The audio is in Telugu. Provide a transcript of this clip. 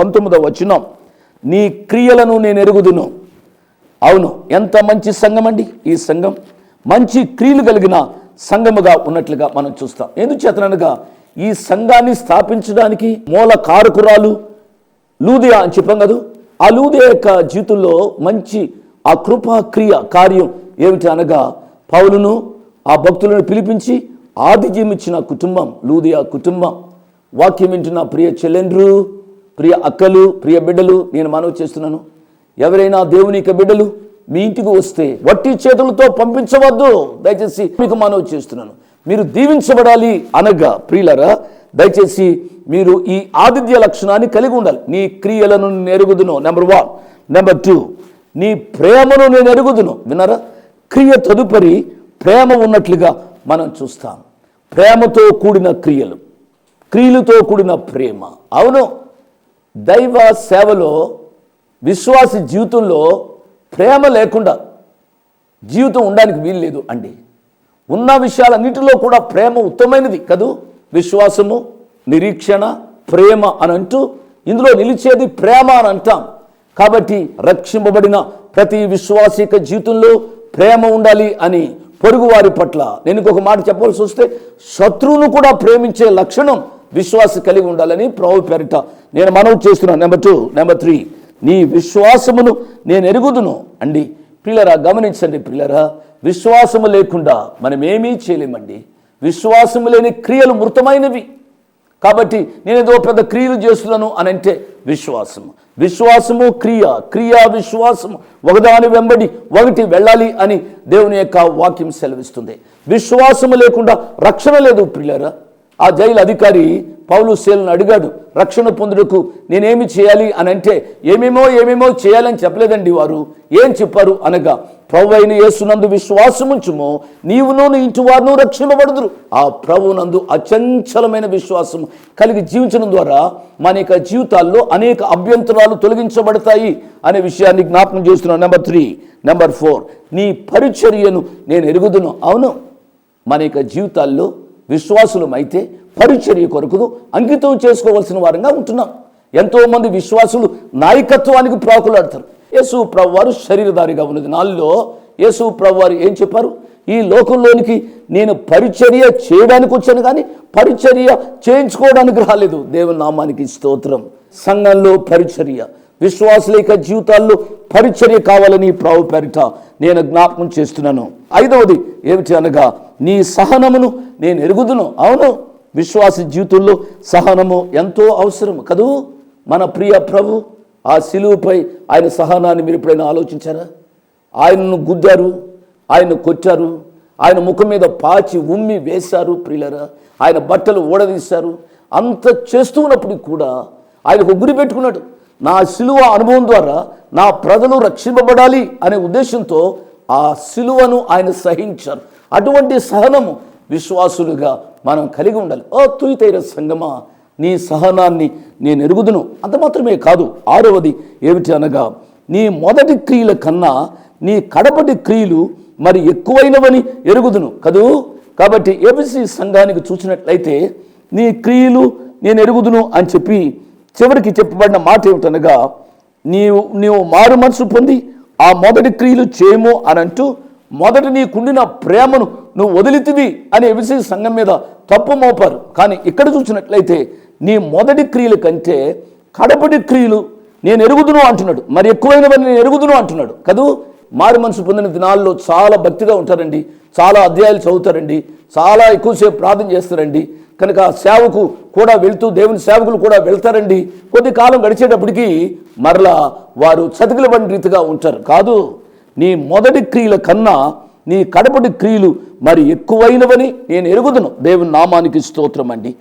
పంతొమ్మిదవ వచనం నీ క్రియలను నేను ఎరుగుదును. అవును ఎంత మంచి సంఘం అండి ఈ సంఘం. మంచి క్రియలు కలిగిన సంఘముగా ఉన్నట్లుగా మనం చూస్తాం. ఎందుచేతనగా ఈ సంఘాన్ని స్థాపించడానికి మూల కారకురాలు లూదియా అని చెప్పాం కదా. ఆ లూదియా యొక్క జీవితంలో మంచి ఆ కృపా క్రియ కార్యం ఏమిటి అనగా పౌలును ఆ భక్తులను పిలిపించి ఆతిథ్యం ఇచ్చిన కుటుంబం లూదియా కుటుంబం. వాక్యం వింటున్న ప్రియ చెల్లెండ్రు ప్రియ అక్కలు ప్రియ బిడ్డలు నేను మనవి చేస్తున్నాను. ఎవరైనా దేవుని యొక్క బిడ్డలు మీ ఇంటికి వస్తే వట్టి చేతులతో పంపించవద్దు. దయచేసి మీకు మనవి చేస్తున్నాను. మీరు దీవించబడాలి అనగా ప్రియులరా దయచేసి మీరు ఈ ఆతిథ్య లక్షణాన్ని కలిగి ఉండాలి. నీ క్రియలను నేను ఎరుగుదును నెంబర్ వన్ నెంబర్ టూ నీ ప్రేమను నేను ఎరుగుదును. విన్నారా? క్రియ తదుపరి ప్రేమ ఉన్నట్లుగా మనం చూస్తాం. ప్రేమతో కూడిన క్రియలు క్రియలతో కూడిన ప్రేమ. అవును. దైవ సేవలో విశ్వాస జీవితంలో ప్రేమ లేకుండా జీవితం ఉండడానికి వీలు లేదు అండి. ఉన్న విషయాలన్నిటిలో కూడా ప్రేమ ఉత్తమైనది కదూ? విశ్వాసము నిరీక్షణ ప్రేమ అని అంటూ ఇందులో నిలిచేది ప్రేమ అని అంటాం. కాబట్టి రక్షింపబడిన ప్రతి విశ్వాసిక జీవితంలో ప్రేమ ఉండాలి అని పొరుగువారి పట్ల నేను ఇంకొక మాట చెప్పవలసి వస్తే శత్రువును కూడా ప్రేమించే లక్షణం విశ్వాస కలిగి ఉండాలని ప్రభు పెరట నేను మనవి చేస్తున్నాను నెంబర్ టూ నెంబర్ త్రీ నీ విశ్వాసమును నేను ఎరుగుదును అండి. పిల్లరా గమనించండి పిల్లరా విశ్వాసము లేకుండా మనం ఏమీ చేయలేమండి. విశ్వాసము లేని క్రియలు మృతమైనవి. కాబట్టి నేను ఏదో పెద్ద క్రియలు చేస్తున్నాను అని అంటే విశ్వాసము. విశ్వాసము క్రియ క్రియ విశ్వాసము. ఒకదాని వెంబడి ఒకటి వెళ్ళాలి అని దేవుని యొక్క వాక్యం సెలవిస్తుంది. విశ్వాసము లేకుండా రక్షణ లేదు పిల్లరా. ఆ జైలు అధికారి పౌలు సేలను అడిగాడు రక్షణ పొందుటకు నేనేమి చేయాలి? అని అంటే ఏమేమో ఏమేమో చేయాలని చెప్పలేదండి వారు. ఏం చెప్పారు? అనగా ప్రభు అయిన యేసునందు విశ్వాసముంచుము నీవును నీ ఇంటి వారును రక్షింపబడుదురు. ఆ ప్రభునందు అచంచలమైన విశ్వాసం కలిగి జీవించడం ద్వారా మన యొక్క జీవితాల్లో అనేక అభ్యంతరాలు తొలగించబడతాయి అనే విషయాన్ని జ్ఞాపకం చేస్తున్నాను. నెంబర్ త్రీ నెంబర్ ఫోర్ నీ పరిచర్యను నేను ఎరుగుదును. అవును మన యొక్క జీవితాల్లో విశ్వాసులమైతే పరిచర్య కొరకు అంకితం చేసుకోవాల్సిన వారంగా ఉంటున్నాం. ఎంతోమంది విశ్వాసులు నాయకత్వానికి ప్రాకులాడతారు. యేసు ప్రభు శరీరధారిగా ఉన్నది. నాలుగులో యేసు ప్రభువారు ఏం చెప్పారు? ఈ లోకంలోనికి నేను పరిచర్య చేయడానికి వచ్చాను కానీ పరిచర్య చేయించుకోవడానికి రాలేదు. దేవుని నామానికి స్తోత్రం. సంఘంలో పరిచర్య విశ్వాసులేక జీవితాల్లో పరిచర్య కావాలని ప్రావు పేరిట నేను జ్ఞాపకం చేస్తున్నాను. ఐదవది ఏమిటి అనగా నీ సహనమును నేను ఎరుగుదును. అవును విశ్వాస జీవితంలో సహనము ఎంతో అవసరం కదూ? మన ప్రియ ప్రభు ఆ శిలువుపై ఆయన సహనాన్ని మీరు ఎప్పుడైనా ఆలోచించారా? ఆయనను గుద్దారు ఆయన కొట్టారు ఆయన ముఖం మీద పాచి ఉమ్మి వేశారు ప్రియులరా. ఆయన బట్టలు ఊడదీశారు. అంత చేస్తూ ఉన్నప్పటికీ కూడా ఆయన ఒక గురి పెట్టుకున్నాడు. నా శిలువ అనుభవం ద్వారా నా ప్రజలు రక్షింపబడాలి అనే ఉద్దేశంతో ఆ శిలువను ఆయన సహించారు. అటువంటి సహనము విశ్వాసులుగా మనం కలిగి ఉండాలి. ఓ తుయితైర సంగమా నీ సహనాన్ని నేను ఎరుగుదును. అంత మాత్రమే కాదు ఆరవది ఏమిటి అనగా నీ మొదటి క్రియల కన్నా నీ కడపటి క్రియలు మరి ఎక్కువైనవని ఎరుగుదును. కదూ? కాబట్టి ఏబిసి సంఘానికి చూసినట్లయితే నీ క్రియలు నేను ఎరుగుదును అని చెప్పి చివరికి చెప్పబడిన మాట ఏమిటనగా నీవు నీవు మారు మనసు పొంది ఆ మొదటి క్రియలు చేయము అని అంటూ మొదట నీకుండిన ప్రేమను నువ్వు వదిలితివి అనే విషయ సంఘం మీద తప్పు మోపారు. కానీ ఇక్కడ చూసినట్లయితే నీ మొదటి క్రియల కంటే కడపటి క్రియలు నేను ఎరుగుదును అంటున్నాడు. మరి ఎక్కువైనవని నేను ఎరుగుదును అంటున్నాడు. కదూ? మారు మనసు పొందిన దినాల్లో చాలా భక్తిగా ఉంటారండి. చాలా అధ్యాయాలు చదువుతారండి. చాలా ఎక్కువసేపు ప్రార్థన చేస్తారండి. కనుక సేవకు కూడా వెళ్తూ దేవుని సేవకులు కూడా వెళ్తారండి. కొద్ది కాలం గడిచేటప్పటికి మరలా వారు చతికిలబడిన రీతిగా ఉంటారు. కాదు నీ మొదటి క్రియల కన్నా నీ కడపటి క్రియలు మరి ఎక్కువైనవని నేను ఎరుగుదును. దేవుని నామానికి స్తోత్రం అండి